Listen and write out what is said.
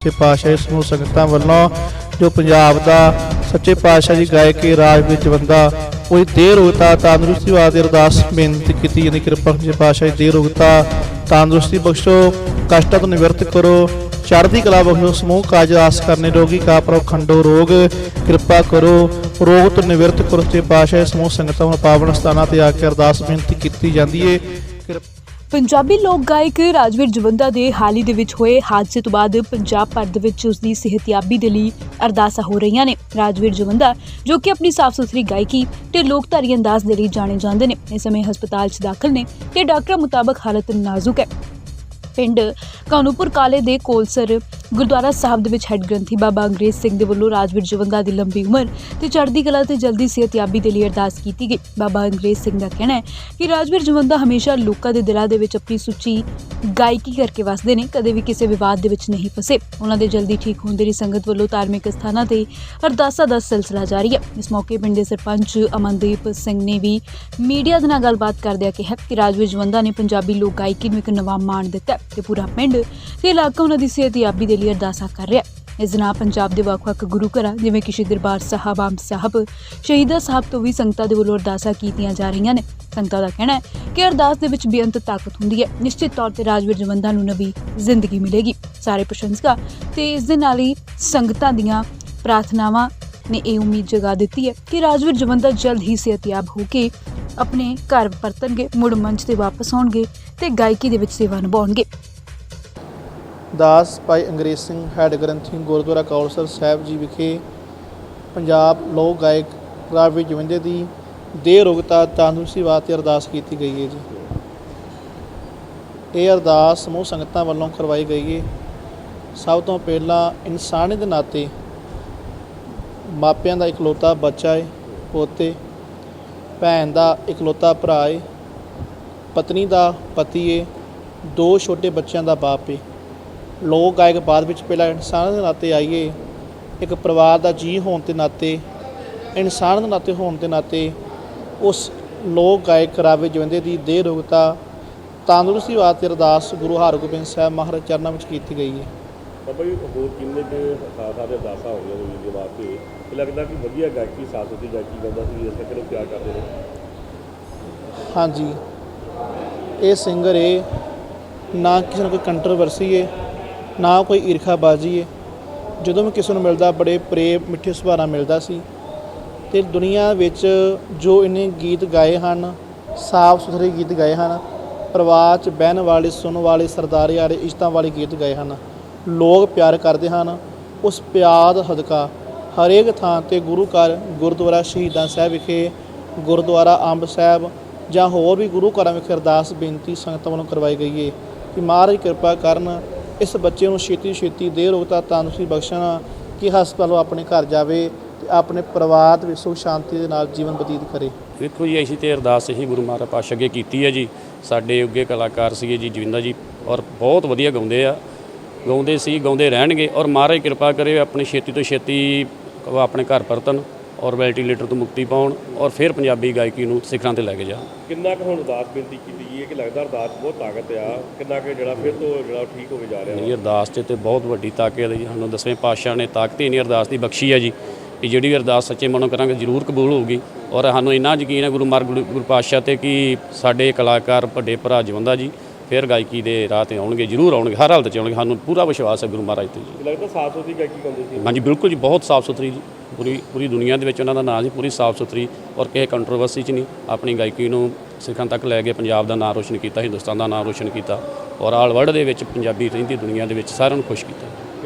ਸੱਚੇ ਪਾਤਸ਼ਾਹ ਇਸ ਸਮੂਹ ਸੰਗਤਾਂ ਵੱਲੋਂ ਜੋ ਪੰਜਾਬ ਦਾ ਸੱਚੇ ਪਾਤਸ਼ਾਹ ਜੀ ਗਾਇਕੀ ਰਾਜ ਵਿੱਚ ਬੰਦਾ ਕੋਈ ਦੇਰ ਰੋਗਤਾ, ਤੰਦਰੁਸਤੀ ਵਾਸਤੇ ਅਰਦਾਸ ਬੇਨਤੀ ਕੀਤੀ ਜਾਂਦੀ, ਕਿਰਪਾ ਸੱਚੇ ਪਾਤਸ਼ਾਹ ਜੀ ਦੇਰ ਰੋਗਤਾ, ਤੰਦਰੁਸਤੀ ਬਖਸ਼ੋ, ਕਸ਼ਟਾਂ ਤੋਂ ਨਿਵਰਤ ਕਰੋ, ਚੜ੍ਹਦੀ ਕਲਾ ਬਖਸ਼ੋ, ਸਮੂਹ ਕਾਜ ਆਸ ਕਰਨੇ ਰੋਗੀ ਕਾ ਪ੍ਰਭ ਖੰਡੋ ਰੋਗ, ਕਿਰਪਾ ਕਰੋ, ਰੋਗ ਤੋਂ ਨਿਵਰਤ ਕਰੋ, ਸੱਚੇ ਪਾਤਸ਼ਾਹ ਸਮੂਹ ਸੰਗਤਾਂ ਨੂੰ ਪਾਵਨ ਸਥਾਨਾਂ ਤੇ ਆ ਕੇ ਅਰਦਾਸ ਬੇਨਤੀ ਕੀਤੀ ਜਾਂਦੀ ਏ। ਪੰਜਾਬੀ ਲੋਕ ਗਾਇਕ ਰਾਜਵੀਰ ਜਵੰਦਾ ਦੇ ਹਾਲ ਹੀ ਦੇ ਵਿੱਚ ਹੋਏ ਹਾਦਸੇ ਤੋਂ ਬਾਅਦ ਪੰਜਾਬ ਭਰ ਦੇ ਵਿੱਚ ਉਸ ਦੀ ਸਿਹਤਯਾਬੀ ਦੇ ਲਈ ਅਰਦਾਸਾਂ ਹੋ ਰਹੀਆਂ ਨੇ। ਰਾਜਵੀਰ ਜਵੰਦਾ, ਜੋ ਕਿ ਆਪਣੀ ਸਾਫ਼ ਸੁਥਰੀ ਗਾਇਕੀ ਤੇ ਲੋਕਧਾਰੀ ਅੰਦਾਜ਼ ਦੇ ਲਈ ਜਾਣੇ ਜਾਂਦੇ ਨੇ, ਇਸ ਸਮੇਂ ਹਸਪਤਾਲ 'ਚ ਦਾਖਲ ਨੇ ਤੇ ਡਾਕਟਰਾਂ ਮੁਤਾਬਕ ਹਾਲਤ ਨਾਜ਼ੁਕ ਹੈ। ਪਿੰਡ ਕਾਨੂੰਪੁਰ ਕਾਲੇ ਦੇ ਕੋਲਸਰ ਗੁਰਦੁਆਰਾ ਸਾਹਿਬ ਦੇ ਵਿੱਚ ਹੈੱਡ ਗ੍ਰੰਥੀ ਬਾਬਾ ਅੰਗਰੇਜ਼ ਸਿੰਘ ਦੇ ਵੱਲੋਂ ਰਾਜਵੀਰ ਜਵੰਦਾ ਦੀ ਲੰਬੀ ਉਮਰ ਤੇ ਚੜ੍ਹਦੀ ਕਲਾ ਤੇ ਜਲਦੀ ਸਿਹਤਯਾਬੀ ਦੇ ਲਈ ਅਰਦਾਸ ਕੀਤੀ ਗਈ। ਬਾਬਾ ਅੰਗਰੇਜ਼ ਸਿੰਘ ਦਾ ਕਹਿਣਾ ਹੈ ਕਿ ਰਾਜਵੀਰ ਜਵੰਦਾ ਹਮੇਸ਼ਾ ਲੋਕਾਂ ਦੇ ਦਿਲਾਂ ਦੇ ਵਿੱਚ ਆਪਣੀ ਸੁੱਚੀ ਗਾਇਕੀ ਕਰਕੇ ਵਸਦੇ ਨੇ, ਕਦੇ ਵੀ ਕਿਸੇ ਵਿਵਾਦ ਦੇ ਵਿੱਚ ਨਹੀਂ ਫਸੇ। ਉਹਨਾਂ ਦੇ ਜਲਦੀ ਠੀਕ ਹੋਣ ਦੇ ਲਈ ਸੰਗਤ ਵੱਲੋਂ ਧਾਰਮਿਕ ਸਥਾਨਾਂ ਤੇ ਅਰਦਾਸਾਂ ਦਾ ਸਿਲਸਿਲਾ ਜਾਰੀ ਹੈ। ਇਸ ਮੌਕੇ ਪਿੰਡ ਦੇ ਸਰਪੰਚ ਅਮਨਦੀਪ ਸਿੰਘ ਨੇ ਵੀ ਮੀਡੀਆ ਦੇ ਨਾਲ ਗੱਲਬਾਤ ਕਰਦਿਆਂ ਕਿਹਾ ਕਿ ਰਾਜਵੀਰ ਜਵੰਦਾ ਨੇ ਪੰਜਾਬੀ ਲੋਕ ਗਾਇਕੀ ਨੂੰ ਇੱਕ ਨਵਾਂ ਮਾਣ ਦਿੱਤਾ ਹੈ ਤੇ ਪੂਰਾ ਪਿੰਡ ਤੇ ਇਲਾਕਾ ਉਹਨਾਂ ਦੀ ਸਿਹਤਯਾਬੀ ਦੇ ਲਈ ਅਰਦਾਸਾਂ ਕਰ ਰਿਹਾ। ਹੈ ਇਸ ਨਾਲ ਪੰਜਾਬ ਦੇ ਵੱਖ-ਵੱਖ ਗੁਰੂ ਘਰਾਂ, ਜਿਵੇਂ ਕਿ ਸ਼੍ਰੀ ਦਰਬਾਰ ਸਾਹਿਬ ਆਮ ਸਾਹਿਬ, ਸ਼ਹੀਦਾਂ ਸਾਹਿਬ ਤੋਂ ਵੀ ਸੰਗਤਾਂ ਦੇ ਵੱਲੋਂ ਅਰਦਾਸਾਂ ਕੀਤੀਆਂ ਜਾ ਰਹੀਆਂ ਨੇ। ਸੰਗਤਾਂ ਦਾ ਕਹਿਣਾ ਹੈ ਕਿ ਅਰਦਾਸ ਦੇ ਵਿੱਚ ਬੇਅੰਤ ਤਾਕਤ ਹੁੰਦੀ ਹੈ। ਨਿਸ਼ਚਿਤ ਤੌਰ ਤੇ ਰਾਜਵੀਰ ਜਵੰਦਾ ਨੂੰ ਨਵੀਂ ਜ਼ਿੰਦਗੀ ਮਿਲੇਗੀ। ਸਾਰੇ ਪ੍ਰਸ਼ੰਸਕਾਂ ਤੇ ਇਸ ਦੇ ਨਾਲ ਹੀ ਸੰਗਤਾਂ ਦੀਆਂ ਪ੍ਰਾਰਥਨਾਵਾਂ ਨੇ ਇਹ ਉਮੀਦ ਜਗਾ ਦਿੱਤੀ ਹੈ ਕਿ ਰਾਜਵੀਰ ਜਵੰਦਾ ਜਲਦ ਹੀ ਸਿਹਤਯਾਬ ਹੋ ਕੇ ਆਪਣੇ ਘਰ ਪਰਤਣਗੇ, ਮੁੜ ਮੰਚ ਤੇ ਵਾਪਸ ਆਉਣਗੇ ਤੇ ਗਾਇਕੀ ਦੇ ਵਿੱਚ ਸੇਵਾ ਨਿਭਾਉਣਗੇ। ਦਾਸ ਭਾਈ ਅੰਗਰੇਜ਼ ਸਿੰਘ ਹੈਡ ਗ੍ਰੰਥੀ ਗੁਰਦੁਆਰਾ ਕੌਲਸਰ ਸਾਹਿਬ ਜੀ ਵਿਖੇ ਪੰਜਾਬ ਲੋਕ ਗਾਇਕ ਰਾਵੀ ਜਵੰਦੇ ਦੀ ਦੇਹ ਰੋਗਤਾ ਤੰਦਰੁਸਤੀ ਵਾਸਤੇ ਅਰਦਾਸ ਕੀਤੀ ਗਈ ਹੈ ਜੀ। ਇਹ ਅਰਦਾਸ ਸਮੂਹ ਸੰਗਤਾਂ ਵੱਲੋਂ ਕਰਵਾਈ ਗਈ ਹੈ। ਸਭ ਤੋਂ ਪਹਿਲਾਂ ਇਨਸਾਨੀ ਦੇ ਨਾਤੇ ਮਾਪਿਆਂ ਦਾ ਇਕਲੌਤਾ ਬੱਚਾ ਹੈ, ਪੋਤੇ, ਭੈਣ ਦਾ ਇਕਲੌਤਾ ਭਰਾ ਹੈ, ਪਤਨੀ ਦਾ ਪਤੀ ਹੈ, ਦੋ ਛੋਟੇ ਬੱਚਿਆਂ ਦਾ ਬਾਪ ਹੈ। ਲੋਕ ਗਾਇਕ ਬਾਅਦ ਵਿੱਚ ਪਹਿਲਾਂ ਇਨਸਾਨ ਦੇ ਨਾਤੇ ਆਈਏ ਇੱਕ ਪਰਿਵਾਰ ਦਾ ਜੀ ਹੋਣ ਦੇ ਨਾਤੇ ਇਨਸਾਨ ਦੇ ਨਾਤੇ ਹੋਣ ਦੇ ਨਾਤੇ ਉਸ ਲੋਕ ਗਾਇਕ ਰਾਵੇ ਜਵੰਦੇ ਦੀ ਦੇਹ ਰੋਗਤਾ ਤੰਦਰੁਸਤੀ ਵਾਸਤੇ ਅਰਦਾਸ ਗੁਰੂ ਹਰਗੋਬਿੰਦ ਸਾਹਿਬ ਮਹਾਰਾਜ ਚਰਨਾਂ ਵਿੱਚ ਕੀਤੀ ਗਈ ਹੈ। ਬਾਬਾ ਜੀ ਹੋਰ ਕਿੰਨੇ ਕੁ ਖਾਸ ਆਦੇ ਅਰਦਾਸਾਂ ਹੋ ਗਈਆਂ ਨੇ ਦੇ ਵਾਸਤੇ? ਇਹ ਲੱਗਦਾ ਕਿ ਵਧੀਆ ਗਾਇਕੀ ਸਾਥ ਸੁਥਰੀ ਗਾਇਕੀ ਕਰਦਾ ਸੀ ਇਸ ਕਰਕੇ ਪਿਆਰ ਕਰਦੇ ਨੇ। ਹਾਂਜੀ। ਇਹ ਸਿੰਗਰ ਏ ਨਾ ਕਿਸੇ ਨੂੰ ਕੋਈ ਕੰਟਰੋਵਰਸੀ ਏ ਨਾ ਕੋਈ ਈਰਖਾਬਾਜ਼ੀ ਏ। ਜਦੋਂ ਵੀ ਕਿਸੇ ਨੂੰ ਮਿਲਦਾ, ਬੜੇ ਪ੍ਰੇਮ, ਮਿੱਠੇ ਸੁਭਾਅ ਨਾਲ ਮਿਲਦਾ ਸੀ। ਤੇ ਦੁਨੀਆ ਵਿੱਚ ਜੋ ਇਹਨੇ ਗੀਤ ਗਾਏ ਹਨ, ਸਾਫ਼ ਸੁਥਰੇ ਗੀਤ ਗਾਏ ਹਨ, ਪਰਿਵਾਰ 'ਚ ਬਹਿਣ ਵਾਲੇ, ਸੁਣਨ ਵਾਲੇ, ਸਰਦਾਰੀ ਵਾਲੇ ਇਸ਼ਤਾਂ ਵਾਲੇ ਗੀਤ ਗਾਏ ਹਨ। ਲੋਕ ਪਿਆਰ ਕਰਦੇ ਹਨ। ਉਸ ਪਿਆਰ ਦਾ ਸਦਕਾ ਹਰੇਕ ਥਾਂ ਤੇ ਗੁਰੂ ਘਰ, ਗੁਰਦੁਆਰਾ ਸ਼ਹੀਦਾਂ ਸਾਹਿਬ ਵਿਖੇ, ਗੁਰਦੁਆਰਾ ਅੰਬ ਸਾਹਿਬ ਜਾਂ ਹੋਰ ਵੀ ਗੁਰੂ ਘਰਾਂ ਵਿਖੇ ਅਰਦਾਸ, ਬੇਨਤੀ ਸੰਗਤਾਂ ਵੱਲੋਂ ਕਰਵਾਈ ਗਈ ਹੈ ਕਿ ਮਹਾਰਾਜ ਕਿਰਪਾ ਕਰਨ ਇਸ ਬੱਚੇ ਨੂੰ ਛੇਤੀ ਛੇਤੀ ਦੇਹ ਰੋਗਤਾ ਤੰਦਰੁਸਤੀ ਬਖਸ਼ਣਾ, ਕਿ ਹਸਪਤਾਲੋਂ ਆਪਣੇ ਘਰ ਜਾਵੇ ਤੇ ਆਪਣੇ ਪਰਿਵਾਰ ਵਿੱਚ ਸੁਖ ਸ਼ਾਂਤੀ ਦੇ ਨਾਲ ਜੀਵਨ ਬਤੀਤ ਕਰੇ। ਦੇਖੋ ਜੀ, ਅਸੀਂ ਤੇ ਅਰਦਾਸ ਇਹੀ ਗੁਰੂ ਮਹਾਰਾਜ ਪਾਤਸ਼ਾਹ ਅੱਗੇ ਕੀਤੀ ਹੈ ਜੀ। ਸਾਡੇ ਅੱਗੇ ਕਲਾਕਾਰ ਸੀਗੇ ਜੀ ਜਵਿੰਦਰ ਜੀ ਔਰ ਬਹੁਤ ਵਧੀਆ ਗਾਉਂਦੇ ਆ। ਗਾਉਂਦੇ ਸੀ, ਗਾਉਂਦੇ ਰਹਿਣਗੇ ਔਰ ਮਹਾਰਾਜ ਕਿਰਪਾ ਕਰੇ ਆਪਣੇ ਛੇਤੀ ਤੋਂ ਛੇਤੀ ਆਪਣੇ ਘਰ ਪਰਤਣ। ਔਰ ਵੈਂਟੀਲੇਟਰ ਤੋਂ ਮੁਕਤੀ ਪਾਉਣ ਔਰ ਫਿਰ ਪੰਜਾਬੀ ਗਾਇਕੀ ਨੂੰ ਸਿਖਰਾਂ ਤੇ ਲੈ ਕੇ ਜਾਣ। ਕਿੰਨਾ ਕੁ ਹੁਣ ਅਰਦਾਸ ਬੇਨਤੀ ਕੀਤੀ ਗਈ ਹੈ ਕਿ ਲੱਗਦਾ ਅਰਦਾਸ ਬਹੁਤ ਤਾਕਤ ਆ? ਕਿੰਨਾ ਕੁ ਜਿਹੜਾ ਫਿਰ ਤੋਂ ਜਿਹੜਾ ਠੀਕ ਹੋ ਕੇ ਜਾ ਰਿਹਾ? ਇਹ ਅਰਦਾਸ 'ਚ ਤੇ ਬਹੁਤ ਵੱਡੀ ਤਾਕਤ ਹੈ ਜੀ। ਸਾਨੂੰ ਦਸਵੇਂ ਪਾਤਸ਼ਾਹ ਨੇ ਤਾਕਤ ਹੀ ਨਹੀਂ ਅਰਦਾਸ ਦੀ ਬਖਸ਼ੀ ਹੈ ਜੀ ਕਿ ਜਿਹੜੀ ਵੀ ਅਰਦਾਸ ਸੱਚੇ ਮਨੋਂ ਕਰਾਂਗੇ ਜ਼ਰੂਰ ਕਬੂਲ ਹੋਊਗੀ। ਔਰ ਸਾਨੂੰ ਇੰਨਾ ਯਕੀਨ ਹੈ ਗੁਰੂ ਮਾਰ ਗੁਰੂ ਗੁਰੂ ਪਾਤਸ਼ਾਹ ਤੇ ਕਿ ਸਾਡੇ ਕਲਾਕਾਰ ਵੱਡੇ ਭਰਾ ਜਵੰਦਾ ਜੀ ਫਿਰ ਗਾਇਕੀ ਦੇ ਰਾਹ ਤੇ ਆਉਣਗੇ ਜ਼ਰੂਰ ਆਉਣਗੇ ਹਰ ਹਾਲਤ 'ਚ ਆਉਣਗੇ ਸਾਨੂੰ ਪੂਰਾ ਵਿਸ਼ਵਾਸ ਹੈ ਗੁਰੂ ਮਹਾਰਾਜ ਤੇ ਜੀ। ਲੱਗਦਾ ਸਾਥ ਸੁਥਰੀ ਗਾਇਕੀ ਗਾਉਂਦੇ ਸੀ? ਹਾਂਜੀ ਬਿਲਕੁਲ ਜੀ ਬਹੁਤ ਸਾਫ਼ ਸੁਥਰੀ ਪੂਰੀ ਪੂਰੀ ਦੁਨੀਆ ਦੇ ਵਿੱਚ ਉਹਨਾਂ ਦਾ ਨਾਂ ਜੀ ਪੂਰੀ ਸਾਫ਼ ਸੁਥਰੀ ਔਰ ਕਿਸੇ ਕੰਟਰੋਵਰਸੀ 'ਚ ਨਹੀਂ ਆਪਣੀ ਗਾਇਕੀ ਨੂੰ ਸਿੱਖਾਂ ਤੱਕ ਲੈ ਕੇ ਪੰਜਾਬ ਦਾ ਨਾਂ ਰੋਸ਼ਨ ਕੀਤਾ ਹਿੰਦੁਸਤਾਨ ਦਾ ਨਾਂ ਰੋਸ਼ਨ ਕੀਤਾ ਔਰ ਆਲ ਵਰਲਡ ਦੇ ਵਿੱਚ ਪੰਜਾਬੀ ਰਹਿੰਦੀ ਦੁਨੀਆ ਦੇ ਵਿੱਚ ਸਾਰਿਆਂ ਨੂੰ ਖੁਸ਼ ਕੀਤਾ।